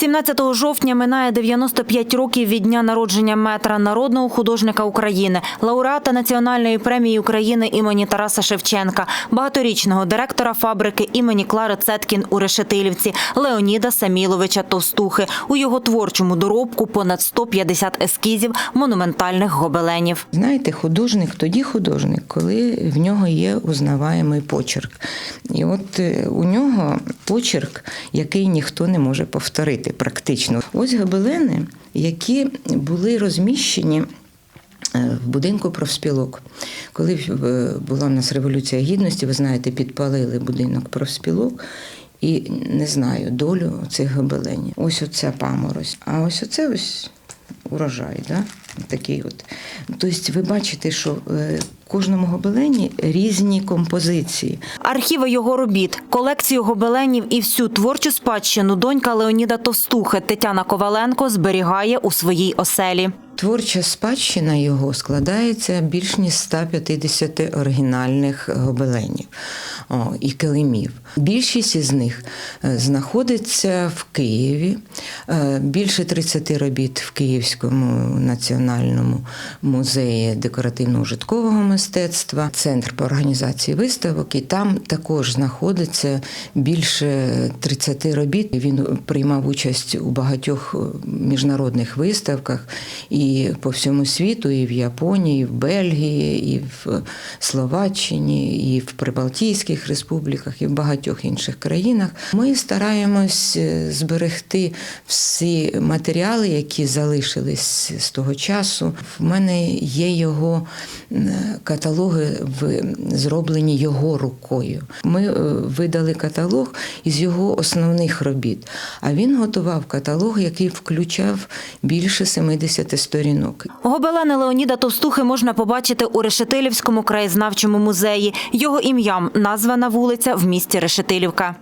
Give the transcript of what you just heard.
17 жовтня минає 95 років від дня народження метра народного художника України, лауреата Національної премії України імені Тараса Шевченка, багаторічного директора фабрики імені Клари Цеткін у Решетилівці, Леоніда Саміловича Товстухи. У його творчому доробку понад 150 ескізів монументальних гобеленів. Знаєте, художник тоді художник, коли в нього є узнаваємий почерк. І от е, у нього почерк, який ніхто не може повторити практично. Ось гобелени, які були розміщені. е, В будинку профспілок. Коли е, була в нас революція гідності, ви знаєте, підпалили будинок профспілок і не знаю долю цих гобеленів. Ось оця паморозь. А ось оце ось урожай. Да? Такий от. Тобто ви бачите, що е, кожному гобелені різні композиції. Архіви його робіт, колекцію гобеленів і всю творчу спадщину донька Леоніда Товстухи Тетяна Коваленко зберігає у своїй оселі. Творча спадщина його складається більш ніж 150 оригінальних гобеленів о, і килимів. Більшість із них е, знаходиться в Києві. Е, Більше 30 робіт в Київському національному музеї декоративно-ужиткового мистецтва, центр по організації виставок, і там також знаходиться більше 30 робіт. Він приймав участь у багатьох е, міжнародних виставках і по всьому світу, і в Японії, і в Бельгії, і в Словаччині, і в Прибалтійських республіках, і в багатьох інших країнах. Ми стараємось е, зберегти всі матеріали, які залишились з того часу. В мене є його м, каталоги, зроблені його рукою. Ми е, видали каталог із його основних робіт. А він готував каталог, який включав більше 70 сторінок. Гобелени Леоніда Товстухи можна побачити у Решетилівському краєзнавчому музеї. Його ім'ям названа вулиця в місті Решетилівка.